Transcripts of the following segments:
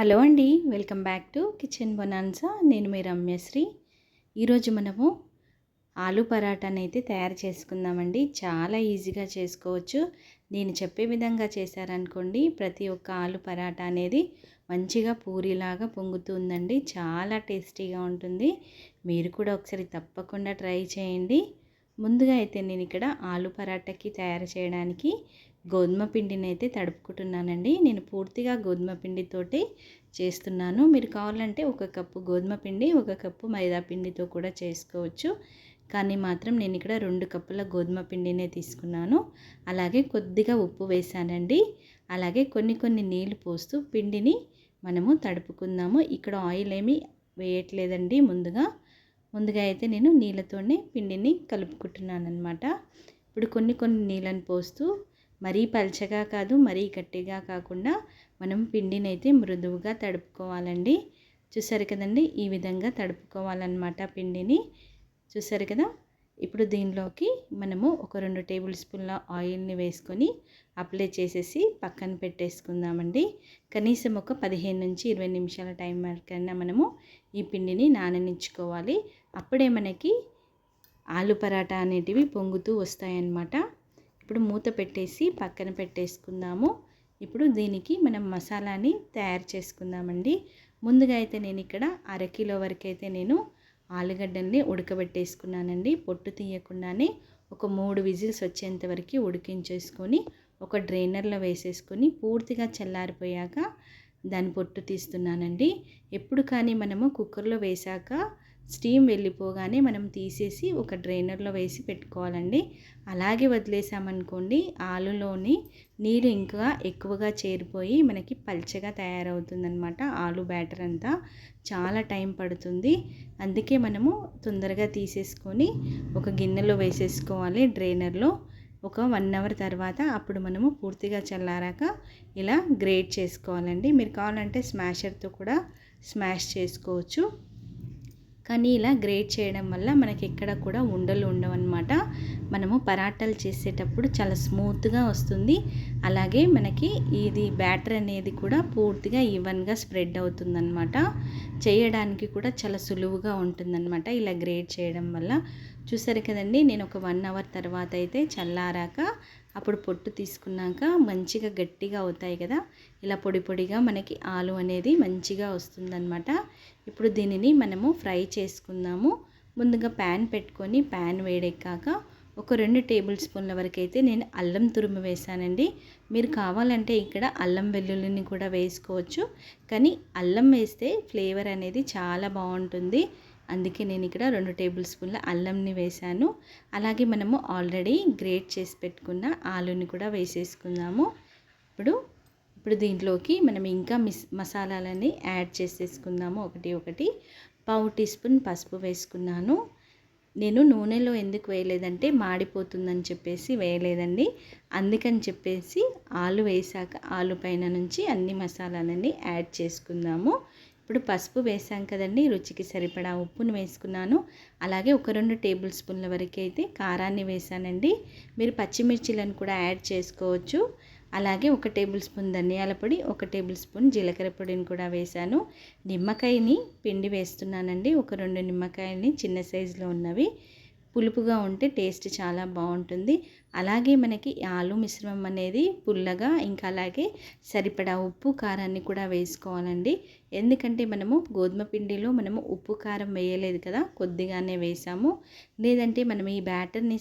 Hello అండి welcome back to kitchen bonanza. నేను మీ రమ్యశ్రీ. ఈరోజు మనము ఆలు పరాటాని అయితే తయారు చేసుకుందామండి. చాలా ఈజీగా చేసుకోవచ్చు. నేను చెప్పే విధంగా చేశారనుకోండి ప్రతి ఒక్క ఆలు పరాటా అనేది మంచిగా పూరిలాగా పొంగుతుందండి. చాలా టేస్టీగా ఉంటుంది. మీరు కూడా ఒకసారి తప్పకుండా ట్రై చేయండి. ముందుగా అయితే నేను ఇక్కడ ఆలు పరాటాకి తయారు చేయడానికి గోధుమ పిండిని అయితే తడుపుకుంటున్నానండి. నేను పూర్తిగా గోధుమ పిండితోటి చేస్తున్నాను. మీరు కావాలంటే ఒక కప్పు గోధుమ పిండి ఒక కప్పు మైదా పిండితో కూడా చేసుకోవచ్చు. కానీ మాత్రం నేను ఇక్కడ రెండు కప్పుల గోధుమ పిండినే తీసుకున్నాను. అలాగే కొద్దిగా ఉప్పు వేసానండి. అలాగే కొన్ని కొన్ని నీళ్ళు పోస్తూ పిండిని మనము తడుపుకుందాము. ఇక్కడ ఆయిల్ ఏమీ వేయట్లేదండి ముందుగా. ముందుగా అయితే నేను నీళ్ళతోనే పిండిని కలుపుకుంటున్నాను అనమాట ఇప్పుడు కొన్ని కొన్ని నీళ్ళని పోస్తూ మరీ పల్చగా కాదు మరీ గట్టిగా కాకుండా మనం పిండిని అయితే మృదువుగా తడుపుకోవాలండి. చూసారు కదండి? ఈ విధంగా తడుపుకోవాలన్నమాట పిండిని. చూసారు కదా? ఇప్పుడు దీనిలోకి మనము ఒక రెండు టేబుల్ స్పూన్ల ఆయిల్ని వేసుకొని అప్లై చేసేసి పక్కన పెట్టేసుకుందామండి. కనీసం ఒక పదిహేను నుంచి ఇరవై నిమిషాల టైం వరకైనా మనము ఈ పిండిని నాననించుకోవాలి అప్పుడే మనకి ఆలు పరాటా అనేటివి పొంగుతూ వస్తాయన్నమాట. ఇప్పుడు మూత పెట్టేసి పక్కన పెట్టేసుకుందాము. ఇప్పుడు దీనికి మనం మసాలాని తయారు చేసుకుందామండి. ముందుగా అయితే నేను ఇక్కడ అరకిలో వరకు అయితే నేను ఆలుగడ్డల్ని ఉడకబెట్టేసుకున్నానండి. పొట్టు తీయకుండానే ఒక మూడు విజిల్స్ వచ్చేంత వరకు ఉడికించేసుకొని ఒక డ్రైనర్లో వేసేసుకొని పూర్తిగా చల్లారిపోయాక దాని పొట్టు తీస్తున్నానండి. ఎప్పుడు కానీ మనము కుక్కర్లో వేశాక స్టీమ్ వెళ్ళిపోగానే మనం తీసేసి ఒక డ్రైనర్లో వేసి పెట్టుకోవాలండి. అలాగే వదిలేసామనుకోండి ఆలులోని నీరు ఇంకా ఎక్కువగా చేరిపోయి మనకి పల్చగా తయారవుతుందనమాట ఆలు బ్యాటర్ అంతా. చాలా టైం పడుతుంది. అందుకే మనము తొందరగా తీసేసుకొని ఒక గిన్నెలో వేసేసుకోవాలి డ్రైనర్లో. ఒక వన్ అవర్ తర్వాత అప్పుడు మనము పూర్తిగా చల్లారాక ఇలా గ్రేట్ చేసుకోవాలండి. మీరు కావాలంటే స్మాషర్తో కూడా స్మాష్ చేసుకోవచ్చు. కానీ ఇలా గ్రేట్ చేయడం వల్ల మనకి ఎక్కడ కూడా ఉండలు ఉండవన్నమాట. మనము పరాటాలు చేసేటప్పుడు చాలా స్మూత్గా వస్తుంది. అలాగే మనకి ఇది బ్యాటర్ అనేది కూడా పూర్తిగా ఈవెన్గా స్ప్రెడ్ అవుతుందన్నమాట. చేయడానికి కూడా చాలా సులువుగా ఉంటుందన్నమాట ఇలా గ్రేట్ చేయడం వల్ల. చూసారు కదండి నేను ఒక వన్ అవర్ తర్వాత అయితే చల్లారాక అప్పుడు పొట్టు తీసుకున్నాక మంచిగా గట్టిగా అవుతాయి కదా. ఇలా పొడి పొడిగా మనకి ఆలు అనేది మంచిగా వస్తుందన్నమాట. ఇప్పుడు దీనిని మనము ఫ్రై చేసుకుందాము. ముందుగా ప్యాన్ పెట్టుకొని ప్యాన్ వేడెక్కాక ఒక రెండు టేబుల్ స్పూన్ల వరకు అయితే నేను అల్లం తురుము వేసానండి మీరు కావాలంటే ఇక్కడ అల్లం వెల్లుల్లిని కూడా వేసుకోవచ్చు. కానీ అల్లం వేస్తే ఫ్లేవర్ అనేది చాలా బాగుంటుంది. అందుకే నేను ఇక్కడ రెండు టేబుల్ స్పూన్ల అల్లంని వేసాను అలాగే మనము ఆల్రెడీ గ్రేట్ చేసి పెట్టుకున్న ఆలుని కూడా వేసేసుకుందాము. ఇప్పుడు ఇప్పుడు దీంట్లోకి మనం ఇంకా మిస్ మసాలాలని యాడ్ చేసేసుకుందాము. ఒకటి ఒకటి. పావు టీ స్పూన్ పసుపు వేసుకున్నాను. నేను నూనెలో ఎందుకు వేయలేదంటే మాడిపోతుందని చెప్పేసి వేయలేదండి. అందుకని చెప్పేసి ఆలు వేసాక ఆలు పైన నుంచి అన్ని మసాలాలన్నీ యాడ్ చేసుకుందాము. ఇప్పుడు పసుపు వేసాం కదండి రుచికి సరిపడా ఉప్పును వేసుకున్నాను. అలాగే ఒక రెండు టేబుల్ స్పూన్ల వరకు అయితే కారాన్ని వేసానండి. మీరు పచ్చిమిర్చిలను కూడా యాడ్ చేసుకోవచ్చు. అలాగే ఒక టేబుల్ స్పూన్ ధనియాల పొడి ఒక టేబుల్ స్పూన్ జీలకర్ర పొడిని కూడా వేశాను నిమ్మకాయని పిండి వేస్తున్నానండి. ఒక రెండు నిమ్మకాయలని చిన్న సైజులో ఉన్నవి. పులుపుగా ఉంటే టేస్ట్ చాలా బాగుంటుంది. అలాగే మనకి ఆలు మిశ్రమం అనేది పుల్లగా ఇంకా అలాగే సరిపడా ఉప్పు కారాన్ని కూడా వేసుకోవాలండి. ఎందుకంటే మనము గోధుమ పిండిలో మనము ఉప్పు కారం వేయలేదు కదా కొద్దిగానే వేసాము. లేదంటే మనం ఈ బ్యాటర్ని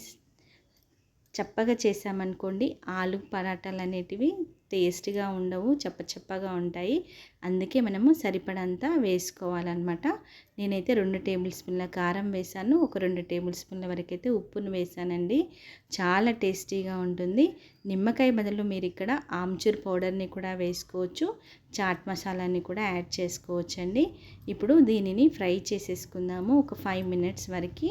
చప్పగా చేసామనుకోండి ఆలు పరాటాలు అనేటివి టేస్ట్గా ఉండవు చప్ప చప్పగా ఉంటాయి. అందుకే మనము సరిపడంతా వేసుకోవాలన్నమాట. నేనైతే రెండు టేబుల్ స్పూన్ల కారం వేసాను ఒక రెండు టేబుల్ స్పూన్ల వరకు అయితే ఉప్పును వేసానండి చాలా టేస్టీగా ఉంటుంది. నిమ్మకాయ బదులు మీరు ఇక్కడ ఆమ్చూర్ పౌడర్ని కూడా వేసుకోవచ్చు. చాట్ మసాలాని కూడా యాడ్ చేసుకోవచ్చండి. ఇప్పుడు దీనిని ఫ్రై చేసేసుకుందాము. ఒక ఫైవ్ మినిట్స్ వరకు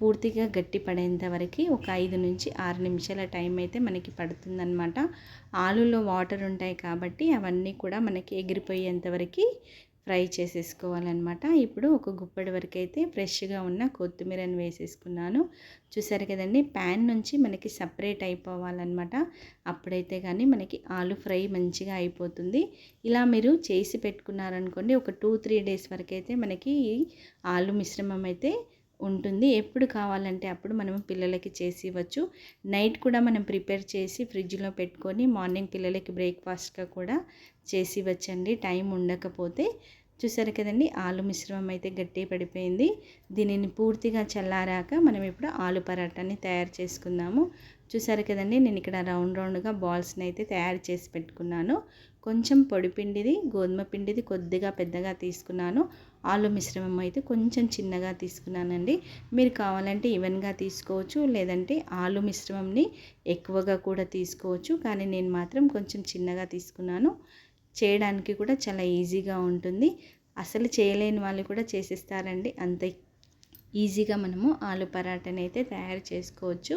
పూర్తిగా గట్టి పడేంత వరకు ఒక ఐదు నుంచి ఆరు నిమిషాల టైం అయితే మనకి పడుతుందన్నమాట. ఆలులో వాటర్ ఉంటాయి కాబట్టి అవన్నీ కూడా మనకి ఎగిరిపోయేంత వరకు ఫ్రై చేసేసుకోవాలన్నమాట. ఇప్పుడు ఒక గుప్పడి వరకు అయితే ఫ్రెష్గా ఉన్న కొత్తిమీరని వేసేసుకున్నాను. చూసారు కదండి ప్యాన్ నుంచి మనకి సపరేట్ అయిపోవాలన్నమాట. అప్పుడైతే కానీ మనకి ఆలు ఫ్రై మంచిగా అయిపోతుంది. ఇలా మీరు చేసి పెట్టుకున్నారనుకోండి ఒక టూ త్రీ డేస్ వరకు అయితే మనకి ఆలు మిశ్రమం అయితే ఉంటుంది. ఎప్పుడు కావాలంటే అప్పుడు మనం పిల్లలకి చేసి ఇవ్వచ్చు. నైట్ కూడా మనం ప్రిపేర్ చేసి ఫ్రిడ్జ్లో పెట్టుకొని మార్నింగ్ పిల్లలకి బ్రేక్ఫాస్ట్గా కూడా చేసి ఇవ్వచ్చండి. టైం ఉండకపోతే. చూసారు కదండి ఆలు మిశ్రమం అయితే గట్టి పడిపోయింది. దీనిని పూర్తిగా చల్లారాక మనం ఇప్పుడు ఆలు పరాటాని తయారు చేసుకుందాము. చూసారు కదండి నేను ఇక్కడ రౌండ్ రౌండ్గా బాల్స్ని అయితే తయారు చేసి పెట్టుకున్నాను. కొంచెం పొడి పిండిది గోధుమ పిండిది కొద్దిగా పెద్దగా తీసుకున్నాను. ఆలు మిశ్రమం అయితే కొంచెం చిన్నగా తీసుకున్నానండి. మీరు కావాలంటే ఈవెన్గా తీసుకోవచ్చు లేదంటే ఆలు మిశ్రమంని ఎక్కువగా కూడా తీసుకోవచ్చు కానీ నేను మాత్రం కొంచెం చిన్నగా తీసుకున్నాను. చేయడానికి కూడా చాలా ఈజీగా ఉంటుంది. అసలు చేయలేని వాళ్ళు కూడా చేసేస్తారండి. అంత ఈజీగా మనము ఆలు పరాటాని అయితే తయారు చేసుకోవచ్చు.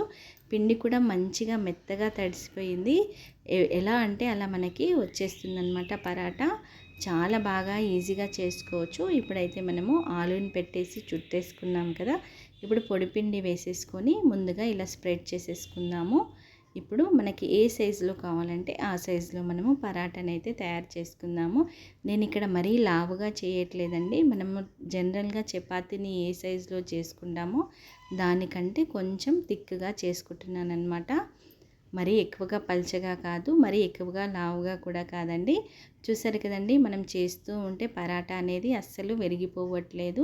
పిండి కూడా మంచిగా మెత్తగా తడిసిపోయింది. ఎలా అంటే అలా మనకి వచ్చేస్తుంది అనమాట పరాటా. చాలా బాగా ఈజీగా చేసుకోవచ్చు. ఇప్పుడైతే మనము ఆలుని పెట్టేసి చుట్టేసుకున్నాం కదా. ఇప్పుడు పొడిపిండి వేసేసుకొని ముందుగా ఇలా స్ప్రెడ్ చేసేసుకుందాము. ఇప్పుడు మనకి ఏ సైజులో కావాలంటే ఆ సైజులో మనము పరాటాని అయితే తయారు చేసుకుందాము. నేను ఇక్కడ మరీ లావుగా చేయట్లేదండి. మనము జనరల్గా చపాతీని ఏ సైజులో చేసుకుంటామో దానికంటే కొంచెం థిక్గా చేసుకుంటున్నాను అనమాట మరీ ఎక్కువగా పల్చగా కాదు మరీ ఎక్కువగా లావుగా కూడా కాదండి. చూసారు కదండి మనం చేస్తూ ఉంటే పరాటా అనేది అస్సలు విరిగిపోవట్లేదు.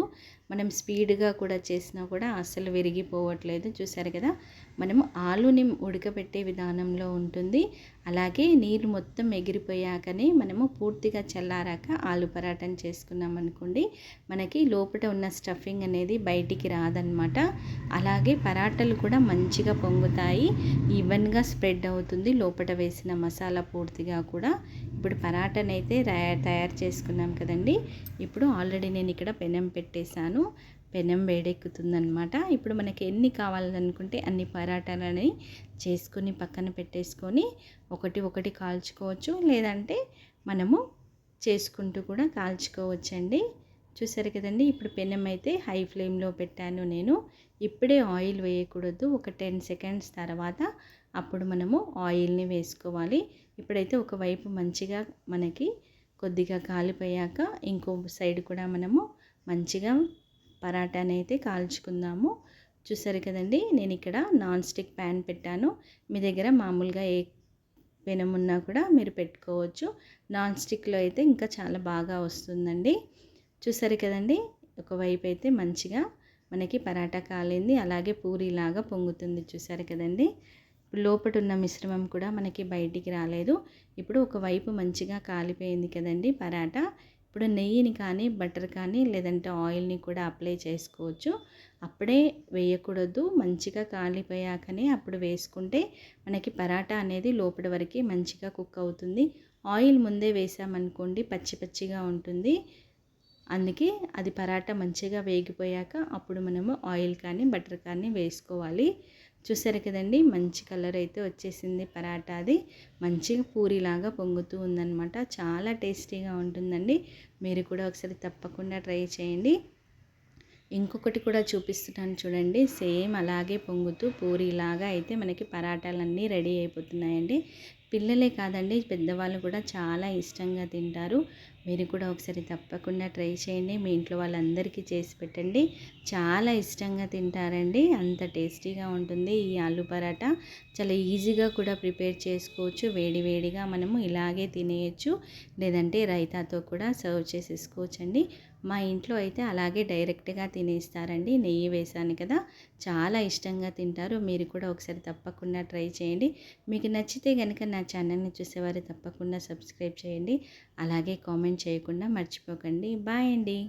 మనం స్పీడ్గా కూడా చేసినా కూడా అస్సలు విరిగిపోవట్లేదు. చూసారు కదా మనము ఆలుని ఉడకబెట్టే విధానంలో ఉంటుంది. అలాగే నీరు మొత్తం ఎగిరిపోయాకనే మనము పూర్తిగా చల్లారాక ఆలు పరాటను చేసుకున్నాం అనుకోండి మనకి లోపల ఉన్న స్టఫింగ్ అనేది బయటికి రాదనమాట. అలాగే పరాటలు కూడా మంచిగా పొంగుతాయి. ఈవెన్గా స్ప్రెడ్ అవుతుంది లోపల వేసిన మసాలా పూర్తిగా కూడా. ఇప్పుడు పరాటాని అయితే తయారు చేసుకున్నాం కదండి. ఇప్పుడు ఆల్రెడీ నేను ఇక్కడ పెనం పెట్టేశాను. పెనం వేడెక్కుతుందనమాట ఇప్పుడు మనకి ఎన్ని కావాలనుకుంటే అన్ని పరాటాలని చేసుకొని పక్కన పెట్టేసుకొని ఒకటి ఒకటి కాల్చుకోవచ్చు. లేదంటే మనము చేసుకుంటూ కూడా కాల్చుకోవచ్చండి. చూసారు కదండి ఇప్పుడు పెనం అయితే హై ఫ్లేమ్లో పెట్టాను నేను. ఇప్పుడే ఆయిల్ వేయకూడదు. ఒక టెన్ సెకండ్స్ తర్వాత అప్పుడు మనము ఆయిల్ని వేసుకోవాలి. ఇప్పుడైతే ఒకవైపు మంచిగా మనకి కొద్దిగా కాలిపోయాక ఇంకో సైడ్ కూడా మనము మంచిగా పరాటాని అయితే కాల్చుకుందాము. చూసారు కదండి నేను ఇక్కడ నాన్ స్టిక్ ప్యాన్ పెట్టాను. మీ దగ్గర మామూలుగా ఏ పెనమున్నా కూడా మీరు పెట్టుకోవచ్చు. నాన్ స్టిక్లో అయితే ఇంకా చాలా బాగా వస్తుందండి. చూసారు కదండి ఒకవైపు అయితే మంచిగా మనకి పరాటా కాలింది అలాగే పూరిలాగా పొంగుతుంది. చూసారు కదండి లోపట ఉన్న మిశ్రమం కూడా మనకి బయటికి రాలేదు. ఇప్పుడు ఒకవైపు మంచిగా కాలిపోయింది కదండి పరాటా. ఇప్పుడు నెయ్యిని కానీ బటర్ కానీ లేదంటే ఆయిల్ని కూడా అప్లై చేసుకోవచ్చు. అప్పుడే వేయకూడదు. మంచిగా కాలిపోయాకనే అప్పుడు వేసుకుంటే మనకి పరాటా అనేది లోపల వరకు మంచిగా కుక్ అవుతుంది. ఆయిల్ ముందే వేసామనుకోండి పచ్చి పచ్చిగా ఉంటుంది. అందుకే అది పరాటా మంచిగా వేగిపోయాక అప్పుడు మనము ఆయిల్ కానీ బటర్ కానీ వేసుకోవాలి. చూసారు కదండి మంచి కలర్ అయితే వచ్చేసింది పరాటా అది. మంచిగా పూరిలాగా పొంగుతూ ఉందన్నమాట. చాలా టేస్టీగా ఉంటుందండి. మీరు కూడా ఒకసారి తప్పకుండా ట్రై చేయండి. ఇంకొకటి కూడా చూపిస్తున్నాను చూడండి. సేమ్ అలాగే పొంగుతూ పూరిలాగా అయితే మనకి పరాటాలన్నీ రెడీ అయిపోతున్నాయండి. పిల్లలే కాదండి పెద్దవాళ్ళు కూడా చాలా ఇష్టంగా తింటారు. మీరు కూడా ఒకసారి తప్పకుండా ట్రై చేయండి. మీ ఇంట్లో వాళ్ళందరికీ చేసి పెట్టండి. చాలా ఇష్టంగా తింటారండి. అంత టేస్టీగా ఉంటుంది ఈ ఆలు పరాటా. చాలా ఈజీగా కూడా ప్రిపేర్ చేసుకోవచ్చు. వేడి వేడిగా మనము ఇలాగే తినేయచ్చు. లేదంటే రైతాతో కూడా సర్వ్ చేసేసుకోవచ్చండి. మా ఇంట్లో అయితే అలాగే డైరెక్ట్గా తినేస్తారండి. నెయ్యి వేసాను కదా చాలా ఇష్టంగా తింటారు. మీరు కూడా ఒకసారి తప్పకుండా ట్రై చేయండి. మీకు నచ్చితే కనుక నా ఛానల్ని చూసేవారు తప్పకుండా సబ్స్క్రైబ్ చేయండి. అలాగే కామెంట్ చేయకుండా మర్చిపోకండి. బాయ్ అండి.